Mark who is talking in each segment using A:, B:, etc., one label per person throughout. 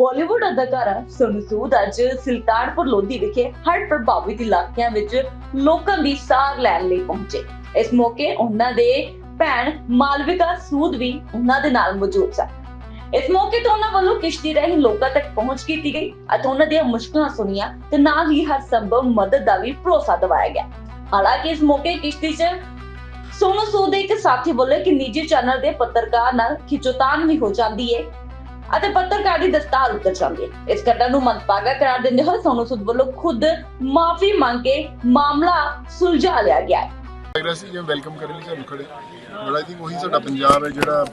A: ਬਾਲੀਵੁੱਡ ਅਦਾਕਾਰਾ ਸੋਨੂ ਸੂਦ ਅੱਜ ਸੁਲਤਾਨਪੁਰ ਲੋਧੀ ਵਿਖੇ ਹੜ੍ਹ ਪ੍ਰਭਾਵਿਤ ਇਲਾਕਿਆਂ ਵਿੱਚ ਲੋਕਾਂ ਦੀ ਸਾਰ ਲੈਣ ਲਈ ਪਹੁੰਚੇ। ਇਸ ਮੌਕੇ ਉਹਨਾਂ ਦੇ ਭੈਣ ਮਾਲਵਿਕਾ ਸੂਦ ਵੀ ਉਹਨਾਂ ਦੇ ਨਾਲ ਮੌਜੂਦ ਸਨ। ਇਸ ਮੌਕੇ ਤੇ ਉਹਨਾਂ ਵੱਲੋਂ ਕਿਸ਼ਤੀ ਰਾਹੀਂ ਲੋਕਾਂ ਤੱਕ ਪਹੁੰਚ ਕੀਤੀ ਗਈ ਅਤੇ ਉਹਨਾਂ ਦੀਆਂ ਮੁਸ਼ਕਲਾਂ ਸੁਣੀਆਂ ਤੇ ਨਾਲ ਹੀ ਹਰ ਸੰਭਵ ਮਦਦ ਦਾ ਵੀ ਭਰੋਸਾ ਦਿਵਾਇਆ ਗਿਆ। ਹਾਲਾਂਕਿ ਇਸ ਮੌਕੇ ਕਿਸ਼ਤੀ 'ਚ ਸੋਨੂ ਸੂਦ ਦੇ ਇੱਕ ਸਾਥੀ ਬੋਲੇ ਕਿ ਨਿੱਜੀ ਚੈਨਲ ਦੇ ਪੱਤਰਕਾਰ ਨਾਲ ਖਿਚੋਤਾਨ ਵੀ ਹੋ ਜਾਂਦੀ ਹੈ ਅਤੇ ਪੱਤਰਕਾਰ ਦੀ ਦਸਤਾਰ ਉੱਤਰ ਜਾਂਦੀ ਹੈ। ਇਸ ਘਟਨਾ ਨੂੰ ਮੰਦਭਾਗਾ ਕਰਾਰ ਦਿੰਦੇ ਹੋਏ ਸੋਨੂ ਸੂਦ ਵੱਲੋਂ ਖੁਦ ਮਾਫੀ ਮੰਗ ਕੇ ਮਾਮਲਾ ਸੁਲਝਾ ਲਿਆ ਗਿਆ ਹੈ।
B: ਲੱਗ ਰਿਹਾ ਸੀ ਜਿਵੇਂ ਵੈਲਕਮ ਕਰਨ ਲਈ ਸਾਨੂੰ ਖੜੇ। ਬਟ ਆਈ ਥਿੰਕ ਉਹੀ ਸਾਡਾ ਪੰਜਾਬ ਹੈ ਜਿਹੜਾ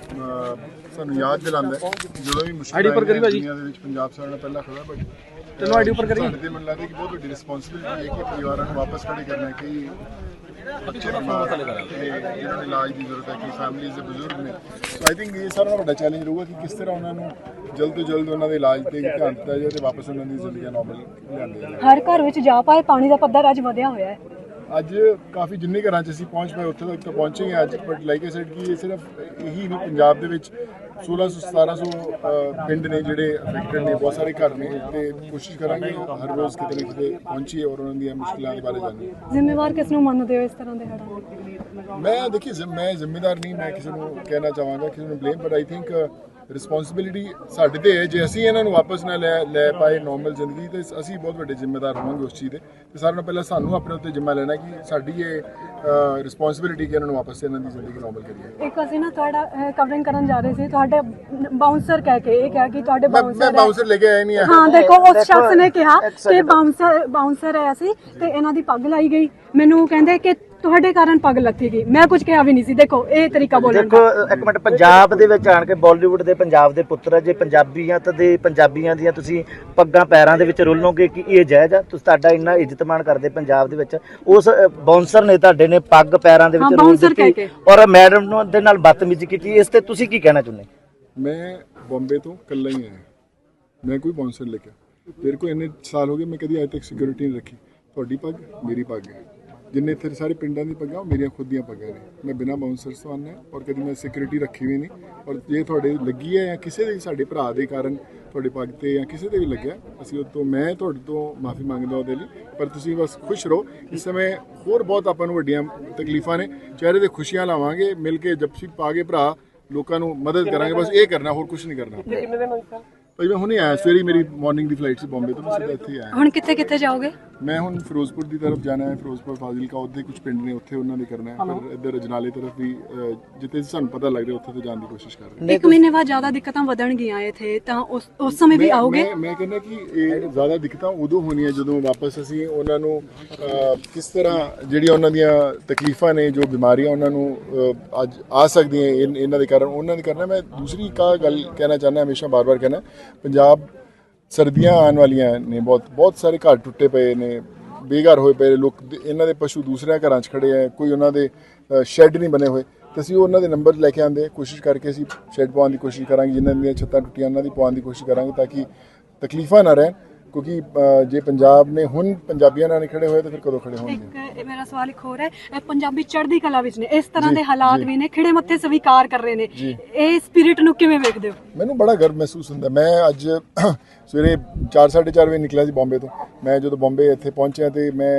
B: ਸਾਨੂੰ ਯਾਦ ਦਿਲਾਉਂਦਾ ਜਦੋਂ ਵੀ ਮੁਸ਼ਕਲ
C: ਆਈਡੀ ਕਰੀ ਭਾਜੀ।
B: ਦੁਨੀਆ ਦੇ ਵਿੱਚ ਪੰਜਾਬ ਸਾਡਾ ਨਾਲ ਪਹਿਲਾਂ ਖੜਾ ਬਟ
C: ਚਲੋ ਆਈਡੀ ਉੱਪਰ ਕਰੀ।
B: ਸਾਡੇ ਤੇ ਮੈਨੂੰ ਲੱਗਦਾ ਕਿ ਬਹੁਤ ਵੱਡੀ ਰਿਸਪੌਂਸਿਬਿਲਿਟੀ ਹੈ ਕਿ ਪਰਿਵਾਰਾਂ ਨੂੰ ਵਾਪਸ ਖੜੇ ਕਰਨਾ ਕਿ ਬੱਚੇ ਬਿਮਾਰ ਤੇ ਜਿਹਨਾਂ ਨੂੰ ਇਲਾਜ ਦੀ ਜ਼ਰੂਰਤ ਹੈ ਕਿ ਫੈਮਲੀਜ਼ ਦੇ ਬਜ਼ੁਰਗ ਨੇ। ਸੋ ਆਈ ਥਿੰਕ ਇਹ ਸਾਰਾ ਵੱਡਾ ਚੈਲੰਜ ਰਹੂਗਾ ਕਿ ਕਿਸ ਤਰ੍ਹਾਂ ਉਹਨਾਂ ਨੂੰ ਜਲਦ ਤੋਂ ਜਲਦ ਉਹਨਾਂ ਦੇ ਇਲਾਜ ਤੇ ਧਿਆਨ ਦਿੱਤਾ ਜਾਏ ਤੇ ਵਾਪਸ ਉਹਨਾਂ ਦੀ ਜ਼ਿੰਦਗੀ ਨਾਰਮਲ ਲਿਆਂਦੀ ਜਾਏ।
D: ਹਰ ਘਰ ਵਿੱਚ ਜਾ ਪਾਏ ਪਾਣੀ ਦਾ ਪੱਧਰ ਅੱਜ ਵਧਿਆ ਹੋਇਆ ਹੈ।
B: ਅੱਜ ਕਾਫੀ ਜਿੰਨੇ ਘਰਾਂ 'ਚ ਅਸੀਂ ਪਹੁੰਚ ਪਏ ਉੱਥੇ ਤੱਕ ਤਾਂ ਪਹੁੰਚੇ ਹੀ ਅੱਜ ਬਟ ਲਾਈਕ ਆਈ ਸੈਡ ਕਿ ਇਹ ਸਿਰਫ ਇਹੀ ਨਹੀਂ ਪੰਜਾਬ ਦੇ ਵਿੱਚ 1600 1700 ਅਹ, ਪਿੰਡ ਨੇ ਜਿਹੜੇ ਅਫੈਕਟਡ ਨੇ ਬਹੁਤ ਸਾਰੇ ਘਰ ਨੇ ਤੇ ਕੋਸ਼ਿਸ਼ ਕਰਾਂਗੇ ਹਰ ਰੋਜ਼ ਕਿਤੇ ਨਾ ਕਿਤੇ ਪਹੁੰਚੀਏ ਔਰ ਉਹਨਾਂ ਦੀਆਂ ਮੁਸ਼ਕਲਾਂ ਦੇ ਬਾਰੇ ਜਾਣੀਏ।
D: ਜ਼ਿੰਮੇਵਾਰ ਕਿਸ ਨੂੰ ਮੰਨਦੇ ਹੋ ਇਸ ਤਰ੍ਹਾਂ ਦੇ ਹੜ੍ਹਾਂ
B: ਮੈਂ ਦੇਖੀ ਮੈਂ ਜ਼ਿੰਮੇਦਾਰ ਨਹੀਂ ਮੈਂ ਕਿਸੇ ਨੂੰ ਕਹਿਣਾ ਚਾਹਾਂਗਾ ਕਿਸੇ ਨੂੰ blame but I think responsibility ਸਾਡੇ ਤੇ ਹੈ। ਜੇ ਅਸੀਂ ਇਹਨਾਂ ਨੂੰ ਵਾਪਸ ਨਾ ਲੈ ਲੈ ਪਾਏ ਨਾਰਮਲ ਜ਼ਿੰਦਗੀ ਤੇ ਅਸੀਂ ਬਹੁਤ ਵੱਡੇ ਜ਼ਿੰਮੇਦਾਰ ਹੋਵਾਂਗੇ ਉਸ ਚੀਜ਼ ਦੇ। ਤੇ ਸਾਰਿਆਂ ਨਾਲੋਂ ਪਹਿਲਾਂ ਸਾਨੂੰ ਆਪਣੇ ਉੱਤੇ ਜ਼ਿੰਮਾ ਲੈਣਾ ਕਿ ਸਾਡੀ ਇਹ ਰਿਸਪੌਂਸਿਬਿਲਿਟੀ ਕਿ ਇਹਨਾਂ ਨੂੰ ਵਾਪਸ ਇਹਨਾਂ ਦੀ ਜ਼ਿੰਦਗੀ ਨਾਰਮਲ ਕਰੀਏ।
D: ਇੱਕ ਅਸੀਂ ਨਾ ਤੁਹਾਡਾ ਕਵਰਿੰਗ ਕਰਨ ਜਾ ਰਹੇ ਸੀ। ਤੁਹਾਡੇ ਬਾਉਂਸਰ ਕਹਿ ਕੇ ਇਹ ਕਿਹਾ ਕਿ ਤੁਹਾਡੇ
B: ਮੈਂ ਮੈਂ
D: ਬਾਉਂਸਰ
B: ਬਾਉਂਸਰ ਲੈ ਕੇ ਆਇਆ ਨਹੀਂ ਆ।
D: ਹਾਂ ਦੇਖੋ ਉਸ ਸ਼ਖਸ ਨੇ ਕਿਹਾ ਕਿ ਬਾਉਂਸਰ ਬਾਉਂਸਰ ਹੈ ਅਸੀਂ ਤੇ ਇਹਨਾਂ ਦੀ ਪੱਗ ਲਾਈ ਗਈ। ਮੈਨੂੰ ਕਹਿੰਦੇ ਕਿ ਤੁਹਾਡੇ ਕਾਰਨ ਪੱਗ ਲੱਗੀ ਗਈ। ਮੈਂ ਕੁਝ ਕਿਹਾ ਵੀ ਨਹੀਂ ਸੀ। ਦੇਖੋ ਇਹ ਤਰੀਕਾ ਬੋਲਣ
C: ਦੇਖੋ
D: ਦਾ
C: ਇੱਕ ਮਿੰਟ ਪੰਜਾਬ ਦੇ ਵਿੱਚ ਆਣ ਕੇ ਬਾਲੀਵੁੱਡ ਦੇ ਪੰਜਾਬ ਦੇ ਪੁੱਤਰ ਜੇ ਪੰਜਾਬੀਆਂ ਤੇ ਦੇ ਪੰਜਾਬੀਆਂ ਦੀਆਂ ਤੁਸੀਂ ਪੱਗਾਂ ਪੈਰਾਂ ਦੇ ਵਿੱਚ ਰੋਲੋਗੇ ਕਿ ਇਹ ਜਾਇਜ਼ ਆ? ਤੁਸੀਂ ਤੁਹਾਡਾ ਇੰਨਾ ਇੱਜ਼ਤ ਮਾਣ ਕਰਦੇ ਪੰਜਾਬ ਦੇ ਵਿੱਚ। ਉਸ ਬਾਉਂਸਰ ਨੇ ਤੁਹਾਡੇ ਨੇ ਪੱਗ ਪੈਰਾਂ ਦੇ
D: ਹਾਂ,
C: ਵਿੱਚ ਰੋਲ
D: ਕਹਿ
C: ਦਿੱਤੀ। ਔਰ ਮੈਡਮ ਨੂੰ ਦੇ ਨਾਲ ਬਦਤਮੀਜ਼ੀ ਕੀਤੀ। ਇਸ ਤੇ ਤੁਸੀਂ ਕੀ ਕਹਿਣਾ ਚਾਹੁੰਦੇ?
B: ਮੈਂ ਬੰਬੇ ਤੋਂ ਇਕੱਲਾ ਹੀ ਆਇਆ। ਮੈਂ ਕੋਈ ਬਾਉਂਸਰ ਲੈ ਕੇ ਤੇਰੇ ਕੋ ਇੰਨੇ ਸਾਲ ਹੋ ਗਏ ਮੈਂ ਕਦੀ ਅੱਜ ਤੱਕ ਸਿਕਿਉਰਿਟੀ ਨਹੀਂ ਰੱਖੀ। ਤੁਹਾਡੀ ਪੱਗ ਮੇਰੀ ਪੱਗ ਹੈ। ਜਿੰਨੇ ਇੱਥੇ ਸਾਰੇ ਪਿੰਡਾਂ ਦੀ ਪੱਗਾਂ ਉਹ ਮੇਰੀਆਂ ਖੁਦ ਦੀਆਂ ਪੱਗਾਂ ਨੇ। ਮੈਂ ਬਿਨਾਂ ਬਾਉਂਸਰਸ ਤੋਂ ਆਉਂਦਾ ਔਰ ਕਦੀ ਮੈਂ ਸਿਕਿਉਰਿਟੀ ਰੱਖੀ ਵੀ ਨਹੀਂ। ਔਰ ਜੇ ਤੁਹਾਡੇ ਲੱਗੀ ਹੈ ਜਾਂ ਕਿਸੇ ਦੇ ਸਾਡੇ ਭਰਾ ਦੇ ਕਾਰਨ ਤੁਹਾਡੇ ਪੱਗ ਤੇ ਜਾਂ ਕਿਸੇ ਤੇ ਵੀ ਲੱਗਿਆ ਅਸੀਂ ਉਹ ਤੋਂ ਮੈਂ ਤੁਹਾਡੇ ਤੋਂ ਮਾਫੀ ਮੰਗਦਾ ਉਹਦੇ ਲਈ। ਪਰ ਤੁਸੀਂ ਬਸ ਖੁਸ਼ ਰਹੋ। ਇਸ ਸਮੇਂ ਹੋਰ ਬਹੁਤ ਆਪਾਂ ਨੂੰ ਵੱਡੀਆਂ ਤਕਲੀਫਾਂ ਨੇ। ਚਿਹਰੇ ਤੇ ਖੁਸ਼ੀਆਂ ਲਾਵਾਂਗੇ ਮਿਲ ਕੇ ਜਪਸੀ ਪਾ ਕੇ ਭਰਾ ਲੋਕਾਂ ਨੂੰ ਮਦਦ ਕਰਾਂਗੇ। ਬਸ ਇਹ ਕਰਨਾ ਹੋਰ ਕੁਝ ਨਹੀਂ ਕਰਨਾ। ਭਾਈ ਮੈਂ ਹੁਣੇ ਆਇਆ ਸਵੇਰੇ ਮੇਰੀ ਮਾਰਨਿੰਗ ਦੀ ਫਲਾਈਟ ਸੀ ਬੰਬੇ ਤੋਂ ਮੈਂ ਸਿੱਧਾ ਇੱਥੇ ਆਇਆ
D: ਹੁਣ ਕਿੱਥੇ ਕਿੱਥੇ ਜਾਓਗੇ?
B: ਮੈਂ ਹੁਣ ਫਿਰੋਜ਼ਪੁਰ ਦੀ ਤਰਫ ਜਾਣਾ ਹੈ ਫਿਰੋਜ਼ਪੁਰ ਫਾਜ਼ਿਲਕਾ ਉੱਥੇ ਕੁਝ ਪਿੰਡ ਨੇ ਉੱਥੇ ਉਹਨਾਂ ਦੇ ਕਰਨਾ ਹੈ। ਫਿਰ ਇੱਧਰ ਅਜਨਾਲੇ ਤਰਫ ਵੀ ਜਿੱਥੇ ਸਾਨੂੰ ਪਤਾ ਲੱਗ ਰਿਹਾ ਉੱਥੇ ਤੇ ਜਾਣ ਦੀ ਕੋਸ਼ਿਸ਼ ਕਰ ਰਹੇ ਹਾਂ।
D: ਇੱਕ ਮਹੀਨੇ ਬਾਅਦ ਜ਼ਿਆਦਾ ਦਿੱਕਤਾਂ ਵਧਣਗੀਆਂ ਇੱਥੇ ਤਾਂ ਉਸ ਉਸ ਸਮੇਂ ਵੀ ਆਓਗੇ?
B: ਮੈਂ ਕਹਿੰਦਾ ਕਿ ਇਹ ਜ਼ਿਆਦਾ ਦਿੱਕਤਾਂ ਉਦੋਂ ਹੋਣੀਆਂ ਜਦੋਂ ਵਾਪਸ ਅਸੀਂ ਉਹਨਾਂ ਨੂੰ ਕਿਸ ਤਰ੍ਹਾਂ ਜਿਹੜੀਆਂ ਉਹਨਾਂ ਦੀਆਂ ਤਕਲੀਫਾਂ ਨੇ ਜੋ ਬਿਮਾਰੀਆਂ ਉਹਨਾਂ ਨੂੰ ਅੱਜ ਆ ਸਕਦੀਆਂ ਇਹਨਾਂ ਦੇ ਕਾਰਨ ਉਹਨਾਂ ਦੇ ਕਰਨਾ ਮੈਂ ਦੂਸਰੀ ਕਾ ਗੱਲ ਕਹਿਣਾ ਚਾਹੁੰਦਾ ਹਮੇਸ਼ਾ ਬਾਰ-ਬਾਰ ਕਹਿਣਾ ਪੰਜਾਬ ਸਰਦੀਆਂ ਆਉਣ ਵਾਲੀਆਂ ਨੇ ਬਹੁਤ ਬਹੁਤ ਸਾਰੇ ਘਰ ਟੁੱਟੇ ਪਏ ਨੇ ਬੇਘਰ ਹੋਏ ਪਏ ਨੇ, ਲੋਕ ਇਹਨਾਂ ਦੇ ਪਸ਼ੂ ਦੂਸਰਿਆਂ ਘਰਾਂ 'ਚ ਖੜੇ ਆ ਕੋਈ ਉਹਨਾਂ ਦੇ ਸ਼ੈੱਡ ਨਹੀਂ ਬਣੇ ਹੋਏ। ਤੇ ਅਸੀਂ ਉਹਨਾਂ ਦੇ ਨੰਬਰ ਲੈ ਕੇ ਆਂਦੇ ਕੋਸ਼ਿਸ਼ ਕਰਕੇ ਅਸੀਂ ਸ਼ੈੱਡ ਪਾਉਣ ਦੀ ਕੋਸ਼ਿਸ਼ ਕਰਾਂਗੇ ਜਿਨ੍ਹਾਂ ਦੀਆਂ ਛੱਤਾਂ ਟੁੱਟੀਆਂ ਉਹਨਾਂ ਦੀ ਪਾਉਣ ਦੀ ਕੋਸ਼ਿਸ਼ ਕਰਾਂਗੇ ਤਾਂ ਕਿ ਤਕਲੀਫਾਂ ਨਾ ਰਹਿਣ। ਕਿਉਂਕਿ ਜੇ ਪੰਜਾਬ ਨੇ ਹੁਣ ਪੰਜਾਬੀਆਂ ਨਾਲ ਨਹੀਂ ਖੜੇ ਹੋਏ ਤਾਂ ਫਿਰ ਕਦੋਂ ਖੜੇ ਹੋਣਗੇ?
D: ਇੱਕ ਇਹ ਮੇਰਾ ਸਵਾਲ ਇੱਕ ਹੋਰ ਹੈ। ਪੰਜਾਬੀ ਚੜ੍ਹਦੀ ਕਲਾ ਵਿੱਚ ਨੇ ਇਸ ਤਰ੍ਹਾਂ ਦੇ ਹਾਲਾਤ। ਵੀ ਨੇ ਖਿੜੇ ਮੱਥੇ ਸਵੀਕਾਰ ਕਰ ਰਹੇ ਨੇ। ਇਹ ਸਪਿਰਿਟ ਨੂੰ ਕਿਵੇਂ ਵੇਖਦੇ ਹੋ?
B: ਮੈਨੂੰ ਬੜਾ ਗਰਵ ਮਹਿਸੂਸ ਹੁੰਦਾ। ਮੈਂ ਅੱਜ ਸਵੇਰੇ 4:30 ਵਜੇ ਨਿਕਲਿਆ ਸੀ ਬੰਬੇ ਤੋਂ। ਮੈਂ ਜਦੋਂ ਬੰਬੇ ਇੱਥੇ ਪਹੁੰਚਿਆ ਤੇ ਮੈਂ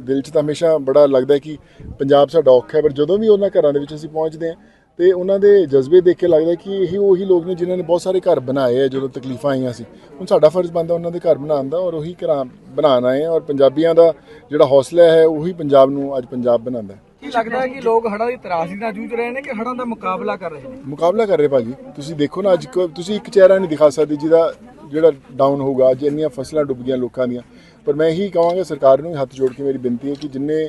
B: ਦਿਲ 'ਚ ਤਾਂ ਹਮੇਸ਼ਾ ਬੜਾ ਲੱਗਦਾ ਕਿ ਪੰਜਾਬ ਸਾਡਾ ਔਖਾ ਹੈ ਪਰ ਜਦੋਂ ਵੀ ਉਹਨਾਂ ਘਰਾਂ ਦੇ ਵਿੱਚ ਅਸੀਂ ਪਹੁੰਚਦੇ ਹਾਂ ਤੇ ਉਹਨਾਂ ਦੇ ਜਜ਼ਬੇ ਦੇਖ ਕੇ ਲੱਗਦਾ ਕਿ ਇਹੀ ਉਹੀ ਲੋਕ ਨੇ ਜਿਨ੍ਹਾਂ ਨੇ ਬਹੁਤ ਸਾਰੇ ਘਰ ਬਣਾਏ ਆ ਜਦੋਂ ਤਕਲੀਫਾਂ ਆਈਆਂ ਸੀ। ਹੁਣ ਸਾਡਾ ਫਰਜ਼ ਬਣਦਾ ਉਹਨਾਂ ਦੇ ਘਰ ਬਣਾਉਣ ਦਾ ਔਰ ਉਹੀ ਘਰਾਂ ਬਣਾਉਣ ਆ ਔਰ ਪੰਜਾਬੀਆਂ ਦਾ ਜਿਹੜਾ ਹੌਸਲਾ ਹੈ ਉਹੀ ਪੰਜਾਬ ਨੂੰ ਅੱਜ ਪੰਜਾਬ ਬਣਾਉਂਦਾ ਹੈ।
E: ਕੀ ਲੱਗਦਾ ਹੈ ਕਿ ਲੋਕ ਹੜ੍ਹਾਂ ਦੀ ਤਰਾਸਦੀ ਨਾਲ ਜੂਝ ਰਹੇ ਨੇ ਕਿ ਹੜ੍ਹਾਂ ਦਾ ਮੁਕਾਬਲਾ ਕਰ ਰਹੇ ਨੇ?
B: ਮੁਕਾਬਲਾ ਕਰ ਰਹੇ ਭਾਜੀ। ਤੁਸੀਂ ਦੇਖੋ ਨਾ ਅੱਜ ਤੁਸੀਂ ਇੱਕ ਚਿਹਰਾ ਨਹੀਂ ਦਿਖਾ ਸਕਦੇ ਜਿਹਦਾ ਜਿਹੜਾ ਡਾਊਨ ਹੋਊਗਾ। ਅੱਜ ਇੰਨੀਆਂ ਫਸਲਾਂ ਡੁੱਬ ਗਈਆਂ ਲੋਕਾਂ ਦੀਆਂ। ਪਰ ਮੈਂ ਇਹੀ ਕਹਾਂਗਾ ਸਰਕਾਰ ਨੂੰ ਹੱਥ ਜੋੜ ਕੇ ਮੇਰੀ ਬੇਨਤੀ ਹੈ ਕਿ ਜਿੰਨੇ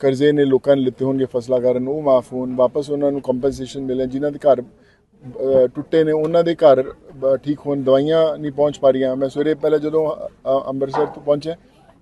B: ਕਰਜ਼ੇ ਨੇ ਲੋਕਾਂ ਨੇ ਲਿੱਤੇ ਹੋਣਗੇ ਫਸਲਾਂ ਕਾਰਨ, ਉਹ ਮਾਫ ਹੋਣ, ਵਾਪਸ ਉਹਨਾਂ ਨੂੰ ਕੰਪਨਸੇਸ਼ਨ ਮਿਲੇ, ਜਿਨ੍ਹਾਂ ਦੇ ਘਰ ਟੁੱਟੇ ਨੇ, ਉਹਨਾਂ ਦੇ ਘਰ ਠੀਕ ਹੋਣ, ਦਵਾਈਆਂ ਨਹੀਂ ਪਹੁੰਚ ਪਾ ਰਹੀਆਂ। ਮੈਂ ਸਵੇਰੇ ਪਹਿਲਾਂ ਜਦੋਂ ਅੰਮ੍ਰਿਤਸਰ ਤੋਂ ਪਹੁੰਚਿਆ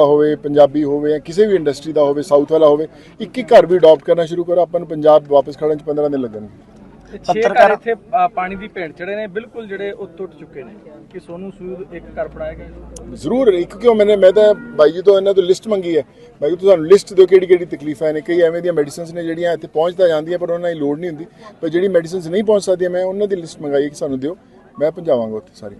B: ਦਾ ਹੋਵੇ ਪੰਜਾਬੀ ਹੋਵੇ ਜਾਂ ਕਿਸੇ ਵੀ ਇੰਡਸਟਰੀ ਦਾ ਹੋਵੇ ਸਾਊਥ ਵਾਲਾ ਹੋਵੇ ਇੱਕ ਇੱਕ ਘਰ ਵੀ ਅਡਾਪਟ ਕਰਨਾ ਸ਼ੁਰੂ ਕਰੋ ਆਪਾਂ ਨੂੰ ਪੰਜਾਬ ਵਾਪਸ ਖੜਨ ਚ 15 ਦਿਨ ਲੱਗਣਗੇ।
E: ਛੇ
C: ਪੱਤਰਕਾਰ-
E: ਘਰ ਇੱਥੇ ਪਾਣੀ ਦੀ ਭੇਂਟ ਚੜੇ ਨੇ ਬਿਲਕੁਲ ਜਿਹੜੇ ਉਹ ਟੁੱਟ ਚੁੱਕੇ ਨੇ ਕਿ ਸੋਨੂ ਸੂਦ ਇੱਕ ਘਰ ਬਣਾਇਆ ਗਿਆ
B: ਜ਼ਰੂਰ ਇੱਕ ਕਿਉਂ ਮੈंने ਮੈਂ ਤਾਂ ਬਾਈ ਜੀ ਤੋਂ ਇਹਨਾਂ ਤੋਂ ਲਿਸਟ ਮੰਗੀ ਹੈ। ਬਾਈ ਜੀ ਤੁਸੀਂ ਸਾਨੂੰ ਲਿਸਟ ਦਿਓ ਕਿਹੜੀ ਕਿਹੜੀ ਤਕਲੀਫਾਂ ਨੇ ਕਈ ਐਵੇਂ ਦੀਆਂ ਮੈਡੀਸਿਨਸ ਨੇ ਜਿਹੜੀਆਂ ਇੱਥੇ ਪਹੁੰਚ ਤਾਂ ਜਾਂਦੀਆਂ ਪਰ ਉਹਨਾਂ ਦੀ ਲੋੜ ਨਹੀਂ ਹੁੰਦੀ। ਪਰ ਜਿਹੜੀ ਮੈਡੀਸਿਨਸ ਨਹੀਂ ਪਹੁੰਚ ਸਕਦੀਆਂ ਮੈਂ ਉਹਨਾਂ ਦੀ ਲਿਸਟ ਮੰਗਾਈ ਕਿ ਸਾਨੂੰ ਦਿਓ। ਮੈਂ ਪਹੁੰਚਾਵਾਂਗਾ ਉੱਥੇ ਸਾਰੀ।